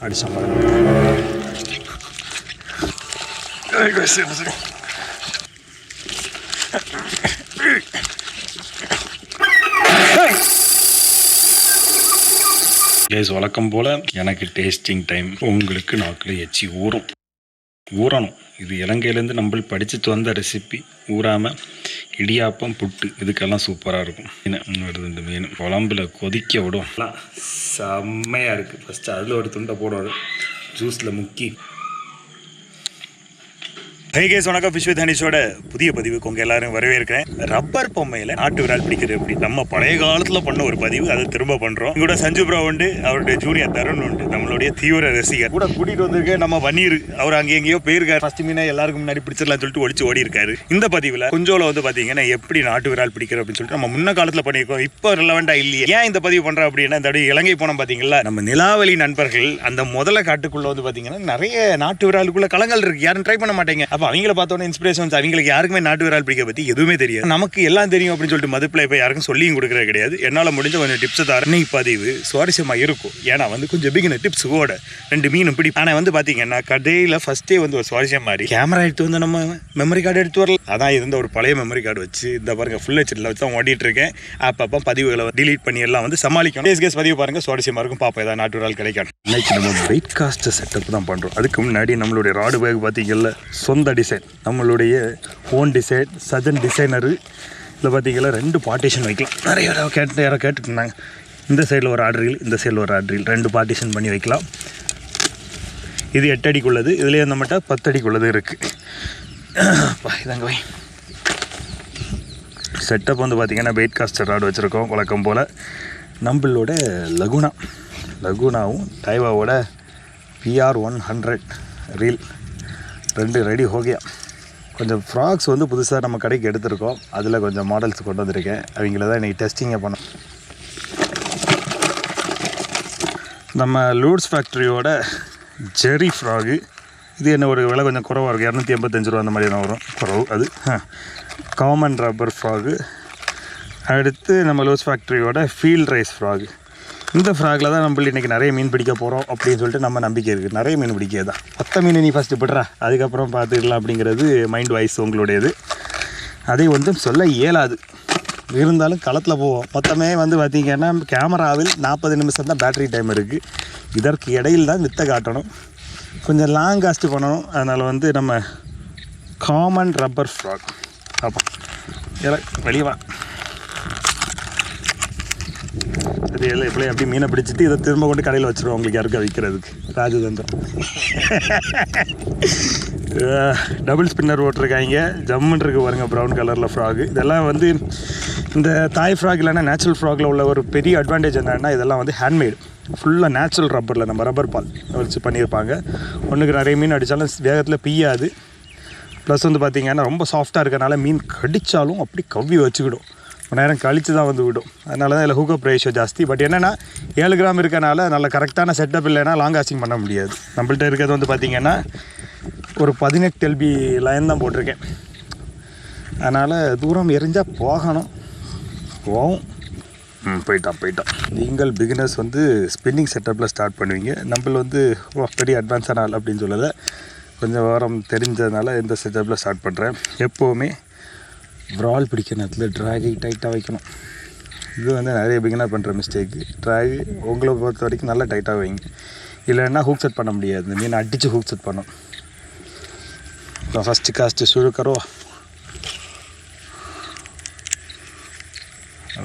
அடிச்சான் பாருங்க என்ன செய்ய? கேஸ் வழக்கம் போல் எனக்கு டேஸ்டிங் டைம் உங்களுக்கு நாக்கில் எச்சி ஊறும். ஊறணும். இது இலங்கையிலேருந்து நம்ம படிச்சுட்டு வந்த ரெசிபி ஊறாமல் இடியாப்பம் புட்டு இதுக்கெல்லாம் சூப்பராக இருக்கும். மீன் வருது இந்த மீன். குழம்புல கொதிக்க விடும். செம்மையாக இருக்குது ஃபஸ்ட்டு அதில் ஒரு துண்டை போடுவார். ஜூஸில் முக்கி ஹை கேஸ் வணக்கம். விஸ்வ தனிஷோட புதிய பதிவுக்கு உங்கள் எல்லாரும் வரவேற்கிறேன். ரப்பர் பொம்மையில் நாட்டு விரால் பிடிக்கிறது எப்படி? நம்ம பழைய காலத்தில் பண்ண ஒரு பதிவு அதை திரும்ப பண்ணுறோம் கூட சஞ்சு ப்ரோ உண்டு அவருடைய ஜூனியர் தருண் உண்டு நம்மளுடைய தீவிர ரசிகர். கூட கூட்டிகிட்டு வந்திருக்க நம்ம வன்னீர் அவர் அங்கே எங்கேயோ போயிருக்காரு. ஃபஸ்ட் மீனை எல்லாருக்கும் முன்னாடி பிடிச்சிடலாம் சொல்லிட்டு ஒழிச்சு ஓடி இருக்காரு இந்த பதிவில் கொஞ்சோல வந்து பார்த்தீங்கன்னா எப்படி நாட்டு விரால் பிடிக்கிற அப்படின்னு சொல்லிட்டு நம்ம முன்ன காலத்தில் பண்ணியிருக்கோம். இப்போ ரிலவெண்டா இல்லையே. ஏன் இந்த பதிவு பண்ணுறோம் அப்படின்னா இந்த அப்படியே இலங்கை போனோம் பார்த்தீங்களா நம்ம நிலாவளி நண்பர்கள் அந்த முதல காட்டுக்குள்ளே வந்து பார்த்தீங்கன்னா நிறைய நாட்டு விராலுக்குள்ள களங்கள் இருக்கு. யாரும் ட்ரை பண்ண மாட்டேங்க. அப்போ அவங்கள பார்த்தோன்னே இன்ஸ்பிரேஷன் வந்து அவங்களுக்கு யாருக்குமே நாட்டு விரால் பிடிக்க பற்றி எதுவுமே தெரியாது. நமக்கு எல்லாம் தெரியும் அப்படின்னு சொல்லிட்டு மதுப்பில் இப்போ யாருக்கும் சொல்லியும் கொடுக்குறது கிடையாது. என்னால் முடிஞ்ச கொஞ்சம் டிப்ஸ் தரேன். பதிவு சுவாரஸ்யமாக இருக்கும். ஏன்னா வந்து கொஞ்சம் பிகினர் டிப்ஸ் கூட ரெண்டு மீனும் பிடி ஆனால் வந்து பார்த்தீங்கன்னா கடையில் ஃபஸ்ட்டே வந்து ஒரு சுவாரஸ்யம் மாதிரி கேமரா எடுத்து வந்து நம்ம மெமரி கார்டு எடுத்து வரல அதான் இருந்த ஒரு பழைய மெமரி கார்டு வச்சு இந்த பாருங்க ஃபுல் ஹெச்டில் வச்சு தான் ஓடிட்டு இருக்கேன். அப்பப்போ பதிவுகளை டிலீட் பண்ணி எல்லாம் வந்து சமாளிக்கணும். கேஸ் கேஸ் பதிவு பாருங்க. சுவாரஸ்யமாக இருக்கும். பாப்பா ஏதாவது நாட்டு விரால் கிடைக்கும். இன்னைக்கு நம்ம வெயிட் காஸ்ட் செட்டப் தான் பண்ணுறோம் அதுக்கு முன்னாடி நம்மளுடைய ராடு பேக் பார்த்தீங்கல்ல சொந்த டிசைன் நம்மளுடைய ஓன் டிசைன் சஜன் டிசைனரு இதில் பார்த்தீங்கன்னா ரெண்டு பார்ட்டிஷன் வைக்கலாம் நிறைய யாராவது கேட்டு யாரோ கேட்டுட்டு இருந்தாங்க. இந்த சைடில் ஒரு ஆர்டரில் இந்த சைடில் ஒரு ஆர்டரில் ரெண்டு பார்ட்டிஷன் பண்ணி வைக்கலாம். இது எட்டு அடிக்குள்ளது. இதுலேயே நம்மகிட்ட பத்து அடிக்குள்ளது இருக்குது இதாங்க வை செட்டப் வந்து பார்த்திங்கன்னா வெயிட் காஸ்டர் ராடு வச்சுருக்கோம் வழக்கம் போல். நம்மளோட லகுனா லகுனாவும் டைவாவோட பிஆர் ஒன் ஹண்ட்ரட் ரீல் ரெண்டு ரெடி ஹோகியா. கொஞ்சம் ஃப்ராக்ஸ் வந்து புதுசாக நம்ம கடைக்கு எடுத்திருக்கோம். அதில் கொஞ்சம் மாடல்ஸ் கொண்டு வந்திருக்கேன். அவங்கள தான் இன்றைக்கி டெஸ்டிங்கை பண்ணோம். நம்ம லூட்ஸ் ஃபேக்ட்ரியோட ஜெரி ஃப்ராகு இது என்ன ஒரு விலை கொஞ்சம் குறவாக இருக்கும் இரநூத்தி எண்பத்தஞ்சு ரூபா அந்த மாதிரி தான் வரும். குறவு அது. காமன் ரப்பர் ஃப்ராகு அடுத்து நம்ம லூஸ் ஃபேக்ட்ரியோட ஃபீல்ட் ரைஸ் ஃப்ராகு இந்த ஃப்ராகில் தான் நம்ம இன்றைக்கி நிறைய மீன் பிடிக்க போகிறோம் அப்படின்னு சொல்லிட்டு நம்ம நம்பிக்கை இருக்குது நிறைய மீன் பிடிக்க தான் மீன் நீ ஃபஸ்ட்டு விடுறா அதுக்கப்புறம் பார்த்துக்கலாம் அப்படிங்கிறது மைண்ட் வாய்ஸ் உங்களுடையது. அதை வந்து சொல்ல இயலாது. இருந்தாலும் களத்தில் போவோம். மொத்தமே வந்து பார்த்திங்கன்னா கேமராவில் நாற்பது நிமிஷம் தான் பேட்டரி டைம் இருக்குது இதற்கு இடையில் தான் வித்தை காட்டணும். கொஞ்சம் லாங் காஸ்ட் பண்ணணும். அதனால் வந்து நம்ம காமன் ரப்பர் ஃப்ராக் அப்போ வெளியே வா. இப்படி எல்லாம் இப்படி அப்படி மீனை பிடிச்சிட்டு இதை திரும்ப கொண்டு கடையில் வச்சுருவோம் உங்களுக்கு யாருக்கும் விற்கிறதுக்கு ராஜதந்திரம். Double spinner ஓட்டிருக்காங்க. ஜம்முன் இருக்கு பாருங்கள் ப்ரௌன் கலரில் ஃப்ராகு இதெல்லாம் வந்து இந்த தாய் ஃப்ராக் இல்லைன்னா நேச்சுரல் ஃப்ராகில் உள்ள ஒரு பெரிய அட்வான்டேஜ் என்னன்னா இதெல்லாம் வந்து ஹேண்ட்மேடு ஃபுல்லாக நேச்சுரல் ரப்பரில் நம்ம ரப்பர் பால் வச்சு பண்ணியிருப்பாங்க. ஒன்றுக்கு நிறைய மீன் அடித்தாலும் வேகத்தில் பிய்யாது ப்ளஸ் வந்து பார்த்திங்கன்னா ரொம்ப சாஃப்டாக இருக்கனால மீன் கடித்தாலும் அப்படி கவ்வி வச்சுக்கிடும். ரொம்ப நேரம் கழித்து தான் வந்து விடும். அதனால தான் இதில் ஹூக்கப் ரேஷியோ ஜாஸ்தி. பட் என்னென்னா ஏழு கிராம் இருக்கனால நல்ல கரெக்டான செட்டப் இல்லைன்னா லாங் காஸ்டிங் பண்ண முடியாது. நம்மள்ட்ட இருக்கிறது வந்து பார்த்திங்கன்னா ஒரு பதினெட்டு எல்பி லைன் தான் போட்டிருக்கேன். அதனால் தூரம் எரிஞ்சால் போகணும். போகும் ம் போயிட்டான் போயிட்டான். நீங்கள் பிகினர்ஸ் வந்து ஸ்பின்னிங் செட்டப்பில் ஸ்டார்ட் பண்ணுவீங்க. நம்மள வந்து ஓ பெரிய அட்வான்ஸான ஆள் அப்படின்னு சொல்லலை. கொஞ்சம் விவரம் தெரிஞ்சதுனால இந்த செட்டப்பில் ஸ்டார்ட் பண்ணுறேன் எப்போவுமே ப்ரால் பிடிக்கிற நேரத்தில் ட்ராகை டைட்டாக வைக்கணும். இது வந்து நிறைய பிகினர் பண்ணுற மிஸ்டேக்கு ட்ராகு உங்களை பொறுத்த வரைக்கும் நல்லா டைட்டாக வைங்க. இல்லைன்னா ஹூக் செட் பண்ண முடியாது. இந்த மீனை அடித்து ஹூக் செட் பண்ணும். இப்போ ஃபஸ்ட்டு காஸ்ட்டு சுழுக்கரோ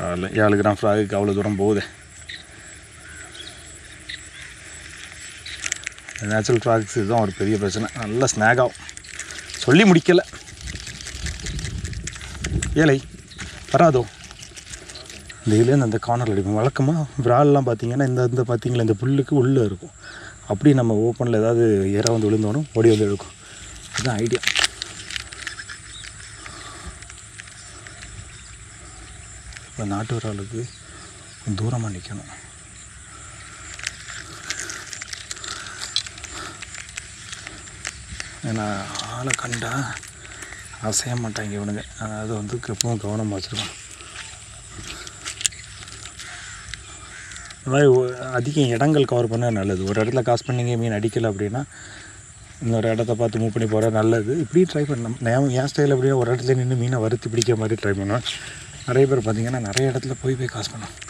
அதில் ஏழு கிராம் ஃப்ராகுக்கு அவ்வளோ தூரம் போகுது. நேச்சுரல் ஃப்ராக்ஸ் இதுதான் ஒரு பெரிய பிரச்சனை. நல்ல ஸ்நாக் ஆகும். சொல்லி முடிக்கலை. ஏழை வராதோ? இந்த இதுலேருந்து அந்த கார்னரில் அடிப்போம். வழக்கமாக விரால்லாம் பார்த்தீங்கன்னா இந்த இந்த பார்த்தீங்களா இந்த புல்லுக்கு உள்ளே இருக்கும். அப்படி நம்ம ஓப்பனில் ஏதாவது இற வந்து விழுந்தோனும் ஓடி வந்து எடுக்கும் அதுதான் ஐடியா இப்போ நாட்டு விராலுக்கு தூரமாக நிற்கணும் ஏன்னா ஆளை கண்டா அசைய மாட்டாங்க இவனுங்க அதாவது வந்து எப்பவும் கவனமாக வச்சுருவான் இந்த மாதிரி ஒ- அதிகம் இடங்கள் கவர் பண்ண நல்லது. ஒரு இடத்துல காசு பண்ணிங்க மீன் அடிக்கலை அப்படின்னா இன்னொரு இடத்த பார்த்து மூவ் பண்ணி போகிற நல்லது. இப்படி ட்ரை பண்ணணும். நான் என் ஸ்டைல் அப்படின்னா ஒரு இடத்துல நின்று மீனை வறுத்து பிடிக்கிற மாதிரி ட்ரை பண்ணுவேன். நிறைய பேர் பார்த்தீங்கன்னா நிறைய இடத்துல போய் போய் காசு பண்ணோம்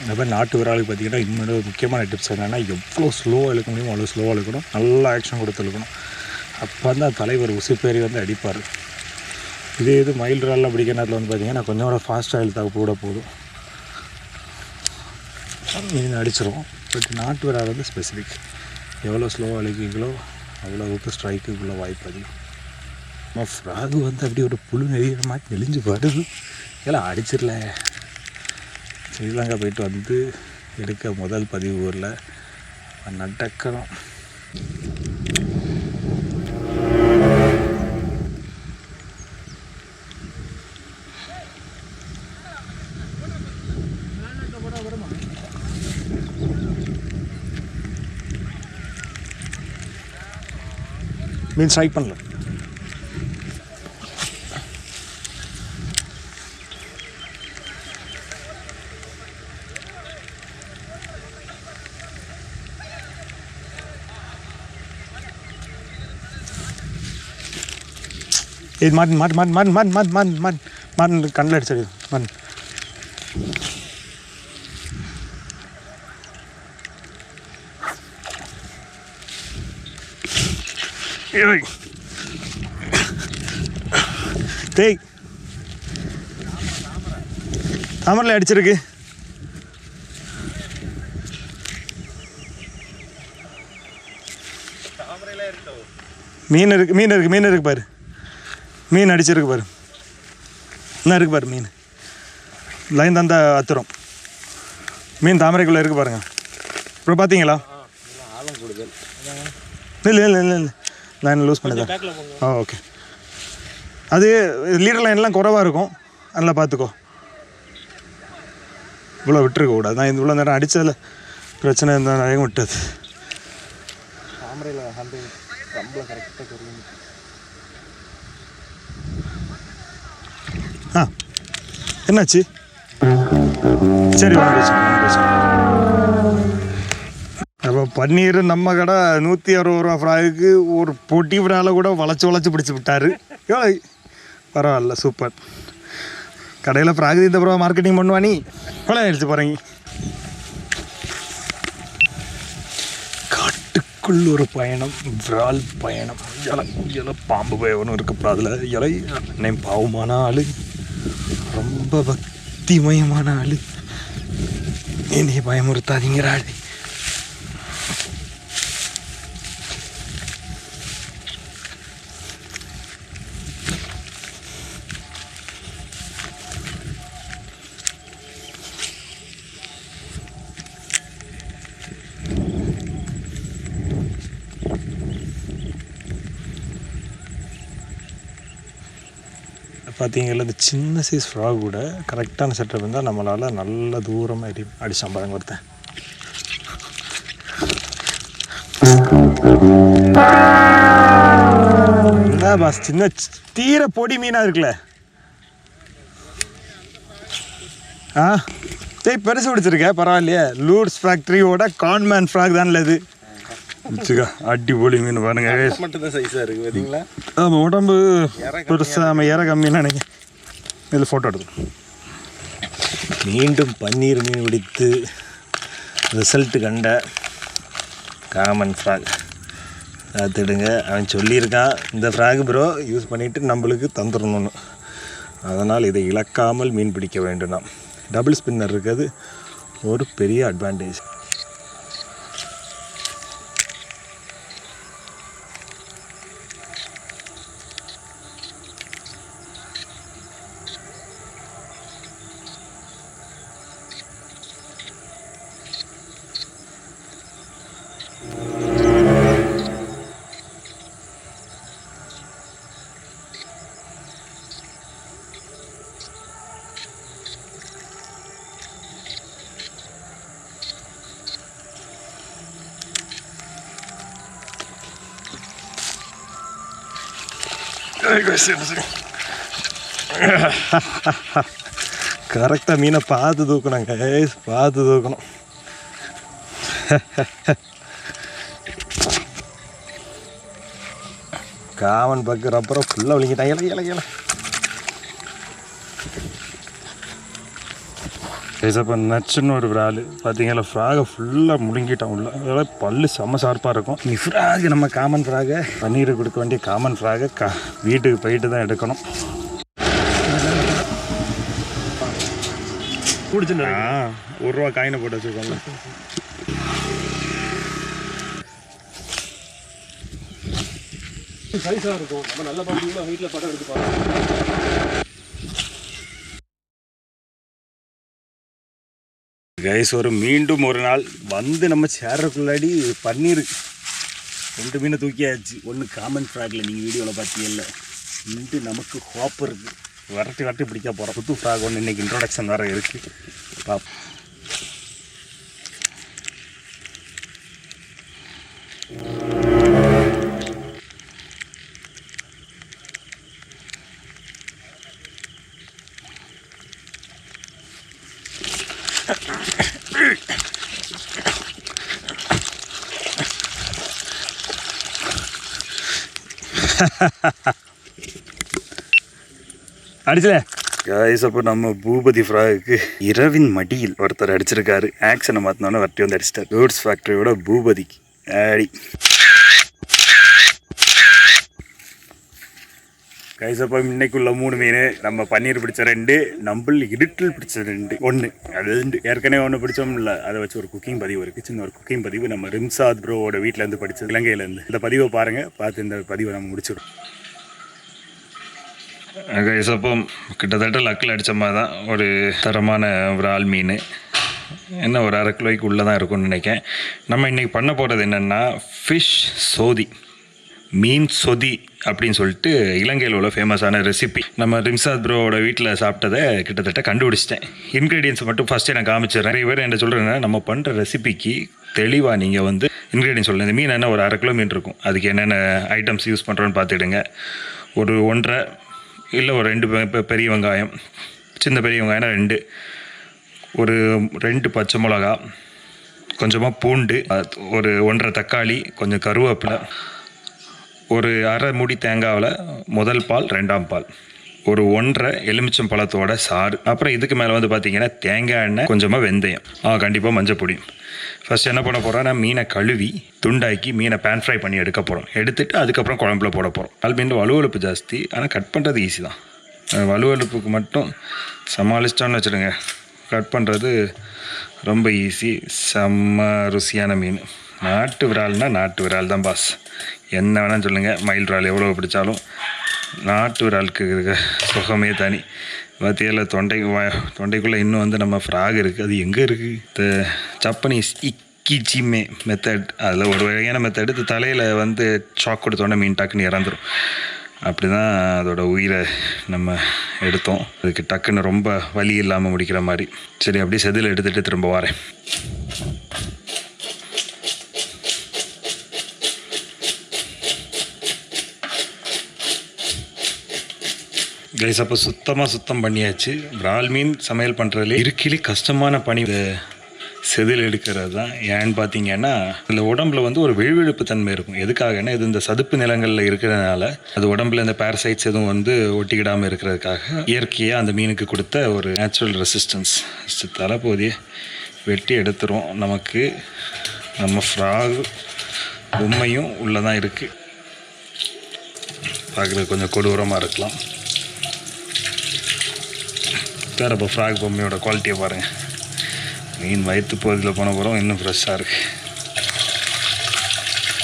இந்த மாதிரி நாட்டு விராலுக்கு பார்த்தீங்கன்னா இன்னொரு முக்கியமான டிப்ஸ் என்னென்னா எவ்வளோ ஸ்லோவாக இழுக்க முடியுமோ அவ்வளோ ஸ்லோவாக இழுக்கணும் நல்லா ஆக்ஷன் கொடுத்து இழுக்கணும். அப்போ வந்து அந்த தலைவர் உசுப்பேறி வந்து அடிப்பார். இதே இது மயில் இறால்லாம் பிடிக்கிற நேரத்தில் வந்து பார்த்தீங்கன்னா கொஞ்சம் கூட ஃபாஸ்ட்டாக இழுத்தா கூட போதும். மீன் அடிச்சிரும் பட் நாட்டு விரால் வந்து ஸ்பெசிஃபிக் எவ்வளோ ஸ்லோவாக அழுக்கிங்களோ அவ்வளோவுக்கு ஸ்ட்ரைக்குக்குள்ள வாய்ப்பு அதிகம். ஃப்ராகு வந்து அப்படியே ஒரு புழு நெறிகிற மாதிரி நெளிஞ்சு வருது. எல்லாம் அடிச்சிடல. ஸ்ரீலங்கா போயிட்டு வந்து எடுக்க முதல் பதிவு ஊரில். நடக்கணும் மீன் ஸ்ட்ரைக் பண்ணல. இது மாட்டு மாட்டு மாட்டு மாட்டு மாட்டு மாட்டு மாட்டு மாட்டு மாட்டு கண்ணில் அடிச்சது மாட்டு டேய். தாமரில் அடிச்சிருக்கு. மீன் இருக்கு மீன் இருக்கு மீன் இருக்கு பாரு. மீன் அடிச்சிருக்கு பாரு. என்ன இருக்கு பாரு மீன்? லைன் தந்தா அத்துறோம் மீன் தாமரைக்குள்ளே இருக்கு பாருங்க. அப்புறம் பார்த்தீங்களா இல்லை இல்லை இல்லை இல்லை. லைன் லூஸ் பண்ணிதான் ஆ ஓகே அது லீடர் லைன்லாம் குறவாக இருக்கும். அதில் பார்த்துக்கோ இவ்வளோ விட்டுருக்க கூடாது. நான் இவ்வளோ நேரம் அடித்ததில் பிரச்சனை இருந்தால் நிறைய விட்டது தாமரையில் ஹண்ட்ரட் கம்பில் கரெக்டாக தெரியும் ஆ. என்னாச்சு? சரி அப்போ பன்னீர் நம்ம கடை நூற்றி அறுபது ரூபா ஃப்ராய்க்கு ஒரு பொட்டி விடால கூட வளைச்சு வளைச்சு பிடிச்சி விட்டாரு. பரவாயில்ல சூப்பர். கடையில் ஃப்ராக் இந்த ப்ரோ மார்க்கெட்டிங் பண்ணுவா நீ கொலை அடிச்சு போகிறீங்க காட்டுக்குள் ஒரு பயணம் விரால் பயணம். இலை இலை பாம்பு பயவனும் இருக்கு அதில் இலை அன்னை பாவமான ஆள். ரொம்ப பக்திமயமான ஆள். என்னை பயமுறுத்தாதீங்கிற ஆள் பார்த்தீங்கன்னா இந்த சின்ன சைஸ் ஃப்ராக் கூட கரெக்டான செட்டப் இருந்தால் நம்மளால் நல்ல தூரமாக அடி அடிச்சான் பாருங்க ஒருத்தன் பாஸ் சின்ன சி- தீர பொடி மீனாக இருக்குல்ல. ஆ சரி பெருசு பிடிச்சிருக்க பரவாயில்லையே. லூட்ஸ் ஃபேக்ட்ரியோட கான்மேன் ஃப்ராக் தான்ல இது. வச்சுக்கா அடிப்பொலி மீன் பாருங்க சைஸாக இருக்குது பார்த்தீங்களா ஆமாம் உடம்பு பெருசாக ஆமாம் இற கம்மின்னு நினைக்கிறேன் இதில் ஃபோட்டோ எடுக்கணும் மீண்டும் பன்னீர் மீன் பிடித்து ரிசல்ட்டு கண்ட காமன் ஃப்ராக் பார்த்துடுங்க அவன் சொல்லியிருக்கான் இந்த ஃப்ராக் ப்ரோ யூஸ் பண்ணிவிட்டு நம்மளுக்கு தந்துடணும்னு அதனால் இதை இழக்காமல் மீன் பிடிக்க வேண்டும் டபுள் ஸ்பின்னர் இருக்கிறது ஒரு பெரிய அட்வான்டேஜ் கரெக்டாக மீனை பார்த்து தூக்கணும் கைஸ் பார்த்து தூக்கணும். காமன் பக்கு ரப்பரம் ஃபுல்லாக விழுங்கிட்டான். இலை இலை இலை. இப்போ நச்சுன்னு ஒரு விரால். பார்த்தீங்களா ஃப்ராகை ஃபுல்லாக முழுங்கிட்டான் உள்ள. அதெல்லாம் பல்லு செம்ம ஷார்ப்பாக இருக்கும். நீ ஃப்ராக் நம்ம காமன் ஃப்ராகை. பன்னீர் கொடுக்க வேண்டிய காமன் ஃப்ராகை. கா வீட்டுக்கு போயிட்டு தான் எடுக்கணும். ஆ ஒரு ரூபா காயினை போட்டு வச்சுருக்கோம்ல. சைஸாக இருக்கும். நம்ம நல்ல பார்த்தீங்கன்னா வீட்டில் படம் எடுத்து பார்க்கலாம். கைஸ் ஒரு மீண்டும் ஒரு நாள் வந்து நம்ம சேர்றதுக்குள்ளாடி பன்னீர். ரெண்டு மீனை தூக்கியாச்சு. ஒன்று காமன் ஃப்ராகில் நீங்கள் வீடியோவில் பார்த்தீங்கல்ல மீண்டும் நமக்கு ஹோப் இருக்குது வரட்டி வரட்டி பிடிக்க போகிறோம் புது ஃப்ராக் ஒன்று இன்றைக்கி இன்ட்ரோடக்ஷன் வேறு இருக்குது பாப் அடிச்சல. காய்ஸ் அப்போ நம்ம பூபதி ஃப்ராகுக்கு இரவின் மடியில் ஒருத்தர் அடிச்சிருக்காரு. ஆக்ஷனை மாற்றினோன்னே வரட்டி வந்து அடிச்சிட்டார். பேர்ட்ஸ் ஃபேக்ட்ரியோட பூபதிக்கு. ஆடி. கைசப்பா இன்னைக்குள்ள மூணு மீன். நம்ம பன்னீர் பிடிச்ச ரெண்டு நம்பிள் இருட்டில் பிடிச்ச ரெண்டு. ஒன்று அது ரெண்டு. ஏற்கனவே ஒன்று பிடிச்சோம்ல அதை வச்சு ஒரு குக்கிங் பதிவு இருக்குது சின்ன ஒரு குக்கிங் பதிவு. நம்ம ரிம்சாத் ப்ரோவோட வீட்டிலேருந்து படித்தது இலங்கையிலேருந்து இந்த பதிவை பாருங்கள் பார்த்து இந்த பதிவை நம்ம முடிச்சிடும் கைசப்பம் கிட்டத்தட்ட லக்கில் அடித்த மாதிரி தான் ஒரு தரமான ஒரு ஆள் மீன். என்ன ஒரு அரை கிலோய்க்கு உள்ளே தான் இருக்கும்னு நினைக்கேன் நம்ம இன்றைக்கி பண்ண போகிறது என்னென்னா ஃபிஷ் சோதி. மீன் சொதி அப்படின்னு சொல்லிட்டு இலங்கையில் உள்ள ஃபேமஸான ரெசிபி நம்ம ரிம்சாத் ப்ரோவோட வீட்டில் சாப்பிட்டதை கிட்டத்தட்ட கண்டுபிடிச்சிட்டேன். இன்க்ரீடியன்ஸ் மட்டும் ஃபஸ்ட்டு நான் காமிச்சிடுறேன். நிறைய பேர் என்ன சொல்கிறேன்னா நம்ம பண்ணுற ரெசிபிக்கு தெளிவாக நீங்கள் வந்து இன்க்ரீடியன்ஸ் சொல்லுங்கள் இந்த மீன் என்ன ஒரு அரை கிலோ மீன் இருக்கும். அதுக்கு என்னென்ன ஐட்டம்ஸ் யூஸ் பண்ணுறோன்னு பார்த்துடுங்க ஒரு ஒன்றரை இல்லை ஒரு ரெண்டு பெரிய வெங்காயம் சின்ன பெரிய வெங்காயம்னா ரெண்டு. ஒரு ரெண்டு பச்சை மிளகா கொஞ்சமாக பூண்டு ஒரு ஒன்றரை தக்காளி கொஞ்சம் கருவேப்பிலை ஒரு அரை மூடி தேங்காவில் முதல் பால் ரெண்டாம் பால். ஒரு ஒன்றரை எலுமிச்சம் பழத்தோட சாறு. அப்புறம் இதுக்கு மேலே வந்து பார்த்தீங்கன்னா தேங்காய் எண்ணெய் கொஞ்சமாக வெந்தயம். ஆ கண்டிப்பாக மஞ்சள் பொடி. ஃபஸ்ட் என்ன பண்ண போகிறோம்னா மீனை கழுவி துண்டாக்கி மீனை பேன் ஃப்ரை பண்ணி எடுக்க போகிறோம் எடுத்துட்டு அதுக்கப்புறம் குழம்புல போட போகிறோம் அது மீன் வலுவலுப்பு ஜாஸ்தி ஆனால் கட் பண்ணுறது ஈஸி தான். அஹ் வலுவலுப்புக்கு மட்டும் சமாளிச்சிட்டோன்னு வச்சுடுங்க. கட் பண்ணுறது ரொம்ப ஈஸி செம்ம ருசியான மீன். நாட்டு விரால்னா நாட்டு விரால் தான் பாஸ் என்ன வேணாலும் சொல்லுங்கள் மயில் இறால் எவ்வளோ பிடிச்சாலும் நாட்டு இறாலுக்கு இருக்க சுகமே தனி. மத்தியில் தொண்டை வா- தொண்டைக்குள்ளே இன்னும் வந்து நம்ம ஃப்ராக் இருக்குது அது எங்கே இருக்குது இந்த ஜப்பனீஸ் இக்கிச்சிமே மெத்தட் அதில் ஒரு வகையான மெத்தட் இது தலையில் வந்து சாக் கொடுத்தோன்னே மீன் டக்குன்னு இறந்துடும் அப்படி தான் அதோட உயிரை நம்ம எடுத்தோம். அதுக்கு டக்குன்னு ரொம்ப வலி இல்லாமல் முடிக்கிற மாதிரி. சரி அப்படியே செதில் எடுத்துகிட்டு திரும்ப வரேன். கைஸ் அப்போ சுத்தமாக சுத்தம் பண்ணியாச்சு. இறால் மீன் சமையல் பண்ணுறதுல இருக்கிலே கஷ்டமான பணி. இந்த செதில் எடுக்கிறது தான். ஏன்னு பார்த்தீங்கன்னா இந்த உடம்புல வந்து ஒரு விழுவிழுப்பு தன்மை இருக்கும். எதுக்காகன்னா இது இந்த சதுப்பு நிலங்களில் இருக்கிறதுனால அது உடம்புல இந்த பேரசைட்ஸ் எதுவும் வந்து ஒட்டிக்கிடாமல் இருக்கிறதுக்காக இயற்கையாக அந்த மீனுக்கு கொடுத்த ஒரு நேச்சுரல் ரெசிஸ்டன்ஸ் தலைப்போதிய வெட்டி எடுத்துரும். நமக்கு நம்ம ஃப்ராக் பொம்மையும் உள்ளே தான் இருக்குது பார்க்குறது கொஞ்சம் கொடூரமாக இருக்கலாம். வேறு அப்போ ஃப்ராக் பொம்மையோட குவாலிட்டியை பாருங்கள் மீன் வயிற்று பகுதியில் போன போகிறோம் இன்னும் ஃப்ரெஷ்ஷாக இருக்குது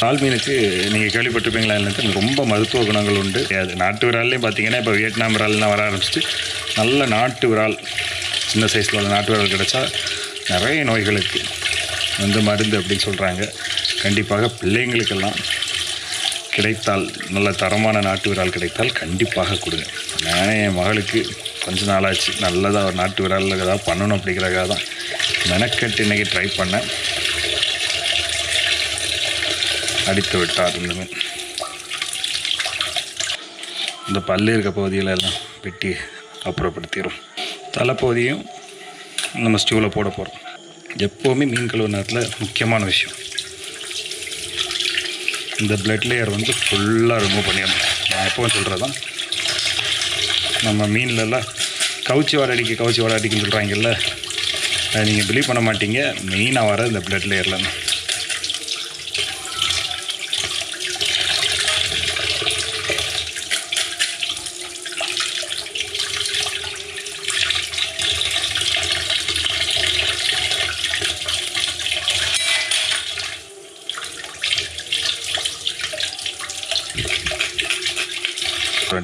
பால் மீனுக்கு நீங்கள் கேள்விப்பட்டிருப்பீங்களா இல்லைன்னு ரொம்ப மருத்துவ குணங்கள் உண்டு. அது நாட்டு விரால்லையும் பார்த்தீங்கன்னா இப்போ வியட்நாம் விரால்லாம் வர ஆரம்பிச்சிட்டு நல்ல நாட்டு விரால் சின்ன சைஸில் உள்ள நாட்டு விரால் கிடைச்சா நிறைய நோய்களுக்கு வந்து மருந்து அப்படின்னு சொல்கிறாங்க கண்டிப்பாக பிள்ளைங்களுக்கெல்லாம் கிடைத்தால் நல்ல தரமான நாட்டு விரால் கிடைத்தால் கண்டிப்பாக கொடுங்க. நானே என் மகளுக்கு கொஞ்ச நாளாச்சு. நல்லதாக ஒரு நாட்டு விராலில் ஏதாவது பண்ணணும் அப்படிங்கிறக்காக தான். மெனக்கட்டு இன்னைக்கு ட்ரை பண்ணேன். அடித்து விட்டார் இந்த மீன் இந்த பல்லு இருக்க பகுதியில் எல்லாம் வெட்டி அப்புறப்படுத்திடும் தலைப்பகுதியும் நம்ம ஸ்டூவில் போட போகிறோம் எப்போவுமே மீன் கழுவு நேரத்தில் முக்கியமான விஷயம். இந்த பிளட் லேயர் வந்து ஃபுல்லாக ரிமூவ் பண்ணிடணும். நான் எப்போவும் சொல்கிறது தான் நம்ம மீன்லலாம் கவுச்சி வாடை அடிக்க கவுச்சி வாடை அடிக்குன்னு சொல்கிறாங்கல்ல அதை நீங்கள் பிலீவ் பண்ண மாட்டீங்க. மெயினாக வர இந்த பிளட் லேயரில்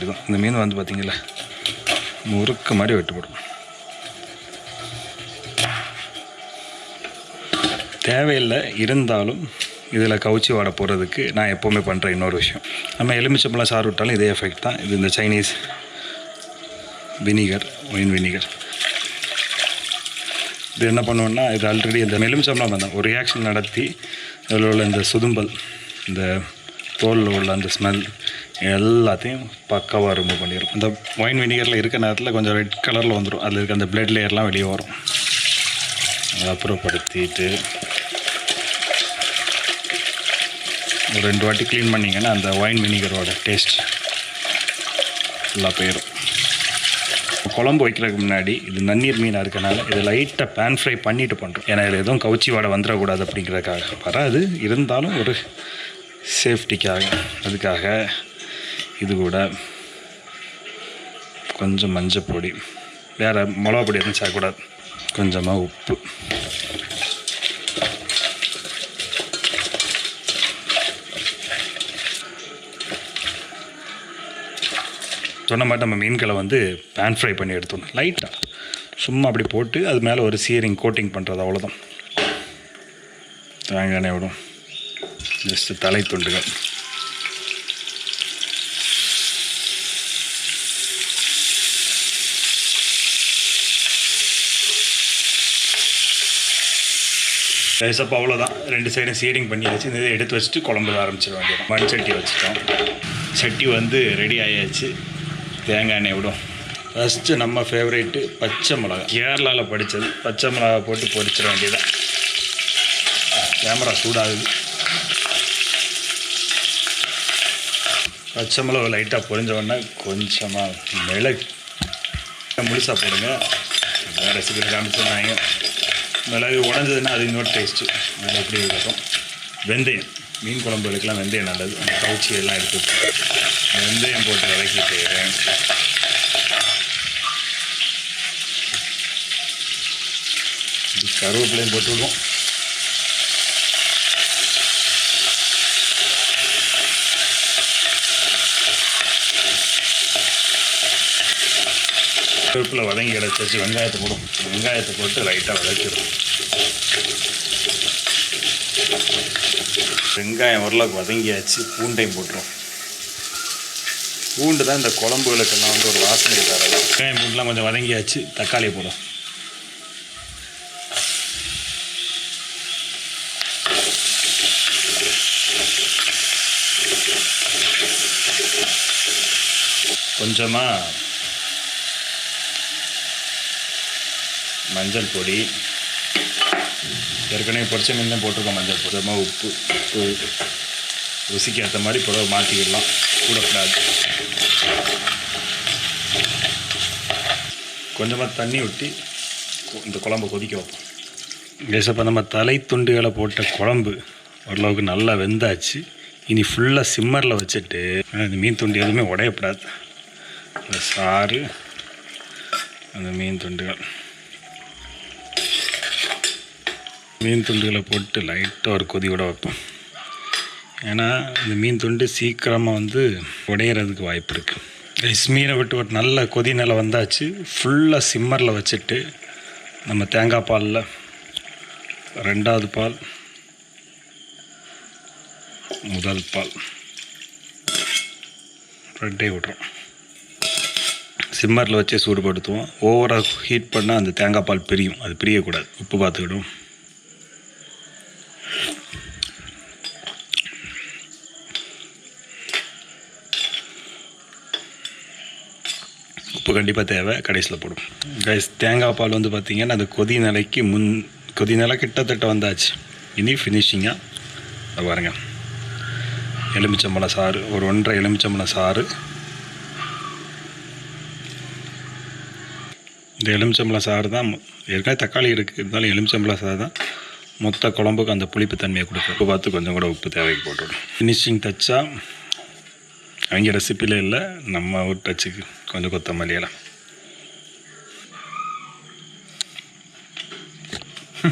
தான் இந்த மீன் வந்து பார்த்தீங்களா முறுக்கு மாதிரி வெட்டுப்படும் தேவையில்லை இருந்தாலும் இதில் கவுச்சி வாட போகிறதுக்கு நான் எப்போவுமே பண்ணுற இன்னொரு விஷயம். நம்ம எலுமிச்சம்பழம் சாறு விட்டாலும் இதே எஃபெக்ட் தான். இது இந்த சைனீஸ் வினிகர் ஒயின் வினிகர் இது என்ன பண்ணுவோன்னா இது ஆல்ரெடி இந்த எலுமிச்சம்பழம் தான் ஒரு ரியாக்ஷன் நடத்தி அதில் உள்ள இந்த சுதும்பல் இந்த தோலில் உள்ள அந்த ஸ்மெல் எல்லாத்தையும் பக்காவாக ரிமூவ் பண்ணிடும் இந்த ஒயின் வினிகரில் இருக்க நேரத்தில் கொஞ்சம் ரெட் கலரில் வந்துடும் அதில் இருக்க அந்த பிளட் லேயர்லாம் வெளியே வரும். அதை அப்புறப்படுத்திட்டு ஒரு ரெண்டு வாட்டி க்ளீன் பண்ணிங்கன்னா அந்த ஒயின் வினிகரோட டேஸ்ட் ஃபுல்லாக போயிடும் குழம்பு வைக்கிறதுக்கு முன்னாடி இது நன்னீர் மீனாக இருக்கனால இதை லைட்டாக பேன் ஃப்ரை பண்ணிவிட்டு பண்ணுறோம் ஏன்னா இதில் எதுவும் கவுச்சி வாடை வந்துடக்கூடாது அப்படிங்கிறதுக்காக. வராது. இருந்தாலும் ஒரு சேஃப்டிக்காக அதுக்காக இது கூட கொஞ்சம் மஞ்சள் பொடி வேறு மிளகா பொடி எதுவும் சேர்க்கக்கூடாது கொஞ்சமாக உப்பு. சொன்ன மாதிரி நம்ம மீன்களை வந்து பேன் ஃப்ரை பண்ணி எடுத்துடணும் லைட்டாக சும்மா அப்படி போட்டு அது மேலே ஒரு சீரிங் கோட்டிங் பண்ணுறது அவ்வளோதான் தேங்காய் எண்ணெய் விடும். ஜஸ்ட்டு தலை துண்டுகள் ரைஸப்போ அவ்வளோதான் ரெண்டு சைடும் சீரிங் பண்ணியாச்சு. இந்த இதை எடுத்து வச்சுட்டு குழம்பு ஆரம்பிச்சிட வேண்டியது மண் சட்டி வச்சுட்டோம். சட்டி வந்து ரெடி ஆயாச்சு. தேங்காய் எண்ணெய் விடும். ஃபஸ்ட்டு நம்ம ஃபேவரேட்டு பச்சை மிளகா. கேரளாவில் படித்தது பச்சை மிளகா போட்டு பொரிச்சிட வேண்டியதான் கேமரா சூடாகுது. பச்சை மிளகா லைட்டாக பொரிஞ்ச உடனே கொஞ்சமாக மிளகு. முழுசாக போடுங்க. வேறு ரெசிபியில் காமிச்சிருந்தாங்க மிளகு உடஞ்சதுன்னா அது இன்னொரு டேஸ்ட்டு நல்லா எப்படி இருக்கட்டும் வெந்தயம். மீன் குழம்புகளுக்கெல்லாம் வெந்தயம் நல்லது. அந்த கவுச்சி எல்லாம் எடுத்து வெந்தயம் போட்டு வதக்கிட்டு கருவேப்பிலையும் போட்டு பருப்பில் வதங்கி கிடச்சி வச்சு வெங்காயத்தை போடும் வெங்காயத்தை போட்டு லைட்டாக வதக்கிடும். வெங்காயம் ஓரளவுக்கு வதங்கியாச்சு. பூண்டையும் போட்டுரும். பூண்டு தான் இந்த குழம்புகளுக்கெல்லாம் வந்து ஒரு வாசனை தரலாம் வெங்காயம் பூண்டுலாம் கொஞ்சம் வதங்கியாச்சு. தக்காளி போடும். கொஞ்சமாக மஞ்சள் பொடி. ஏற்கனவே பொரிச்ச மீன் தான் போட்டிருக்கோம் மஞ்சள் பொடி. கொஞ்சமாக உப்பு உப்பு ருசிக்கு ஏற்ற மாதிரி புடவை மாற்றிக்கிடலாம் கூடக்கூடாது கொஞ்சமாக தண்ணி ஊற்றி கொ- இந்த குழம்பு கொதிக்க வைப்போம். கேசப்போ நம்ம தலை துண்டுகளை போட்ட குழம்பு ஓரளவுக்கு நல்லா வெந்தாச்சு. இனி ஃபுல்லாக சிம்மரில் வச்சுட்டு இந்த மீன் துண்டு எதுவுமே உடையப்படாது. சாறு அந்த மீன் துண்டுகள். மீன் துண்டுகளை போட்டு லைட்டாக ஒரு கொதி விட வைப்போம். ஏன்னா இந்த மீன் துண்டு சீக்கிரமாக வந்து உடையிறதுக்கு வாய்ப்பு இருக்குது ரைஸ் மீனை விட்டு ஒரு நல்ல கொதி நிலை வந்தாச்சு. ஃபுல்லாக சிம்மரில் வச்சுட்டு நம்ம தேங்காய் பாலில் ரெண்டாவது பால் முதல் பால் ரெண்டே விட்றோம் சிம்மரில் வச்சே சூடுபடுத்துவோம். ஓவராக ஹீட் பண்ணால் அந்த தேங்காய் பால் பிரியும். அது பிரியக்கூடாது. உப்பு பார்த்துக்கிடும் உப்பு கண்டிப்பாக தேவை. கடைசியில் போடும். கைஸ் தேங்காய் பால் வந்து பார்த்திங்கன்னா அந்த கொதி நிலைக்கு முன் கொதி நிலை கிட்டத்தட்ட வந்தாச்சு. இனி ஃபினிஷிங்காக பாருங்க. எலுமிச்சம்பழம் சாறு ஒரு ஒன்றரை எலுமிச்சம்பழம் சாறு. இந்த எலுமிச்சம்பழம் சாறு தான் ஏற்கனவே தக்காளி இருக்குது இருந்தாலும் எலுமிச்சம்பழம் சாறு தான் மொத்த குழம்புக்கு அந்த புளிப்பு தன்மையை கொடுக்கும். உப்பு பார்த்து கொஞ்சம் கூட உப்பு தேவைக்கு போட்டுவிடும். ஃபினிஷிங் தச்சா அவங்க ரெசிப்பியில் இல்லை நம்ம ஒரு டச்சுக்கு கொஞ்சம் கொத்தமல்லி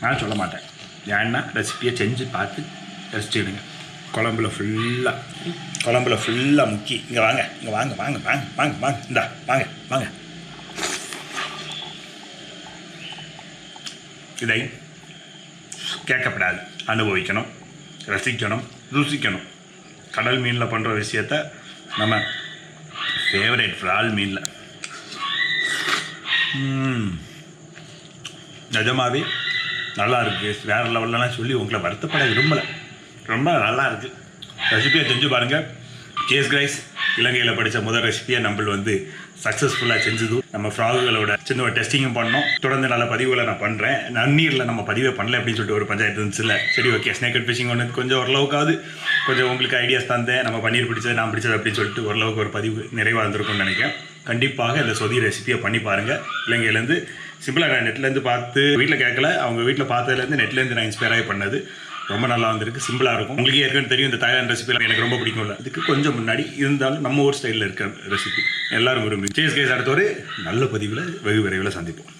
நான் சொல்ல மாட்டேன். ஏன்னா ரெசிப்பியை செஞ்சு பார்த்து ரசிச்சுடுங்க குழம்புல ஃபுல்லாக குழம்புல ஃபுல்லாக முக்கி. இங்கே வாங்க இங்கே வாங்க வாங்க வாங்க வாங்க வாங்க. இந்தா வாங்க வாங்க. இதை கேட்கப்படாது. அனுபவிக்கணும் ரசிக்கணும் ருசிக்கணும். கடல் மீனில் பண்ணுற விஷயத்த நம்ம ஃபேவரேட் ஃப்ரால் மீனில். நிஜமாவே நல்லா இருக்குது வேறு லெவல்லலாம் சொல்லி உங்களை வருத்தப்பட விரும்பலை. ரொம்ப நல்லா இருக்குது ரெசிபியை செஞ்சு பாருங்கள் கேஸ் கிரைஸ் இலங்கையில் படித்த முதல் ரெசிபியை நம்ம வந்து சக்ஸஸ்ஃபுல்லாக செஞ்சதும் நம்ம ஃப்ராகுகளோட சின்ன ஒரு டெஸ்டிங்கும் பண்ணோம். தொடர்ந்து நல்ல பதிவுகளை நான் பண்ணுறேன் நன்னீரில் நம்ம பதிவே பண்ணல அப்படின்னு சொல்லிட்டு ஒரு பஞ்சாயத்து இருந்துச்சுல்ல. சரி ஓகே ஸ்னேக்கட் ஃபிஷிங் ஒன்று கொஞ்சம் ஓரளவுக்காவது கொஞ்சம் உங்களுக்கு ஐடியாஸ் தந்தேன். நம்ம பன்னீர் பிடிச்சது நான் பிடிச்சது அப்படின்னு சொல்லிட்டு ஓரளவுக்கு ஒரு பதிவு நிறைவாக இருந்திருக்கும்னு நினைக்கிறேன். கண்டிப்பாக இந்த சொதி ரெசிபியை பண்ணி பாருங்கள் இலங்கையிலேருந்து சிம்பிளாக நான் நெட்லேருந்து பார்த்து வீட்டில் கேட்கல. அவங்க வீட்டில் பார்த்ததுலேருந்து நெட்லேருந்து நான் இன்ஸ்பயர் ஆகி பண்ணது. ரொம்ப நல்லா வந்திருக்கு சிம்பிளாக இருக்கும். உங்களுக்கு ஏற்கனவே தெரியும் இந்த தாய்லாந்து ரெசிபி எனக்கு ரொம்ப பிடிக்கும்ல. இதுக்கு கொஞ்சம் முன்னாடி இருந்தாலும் நம்ம ஊர் ஸ்டைலில் இருக்க ரெசிபி எல்லாரும் விரும்பி. சேஸ் கேஸ் அடுத்த ஒரு நல்ல பதிவில் வெகு விரைவில் சந்திப்போம்.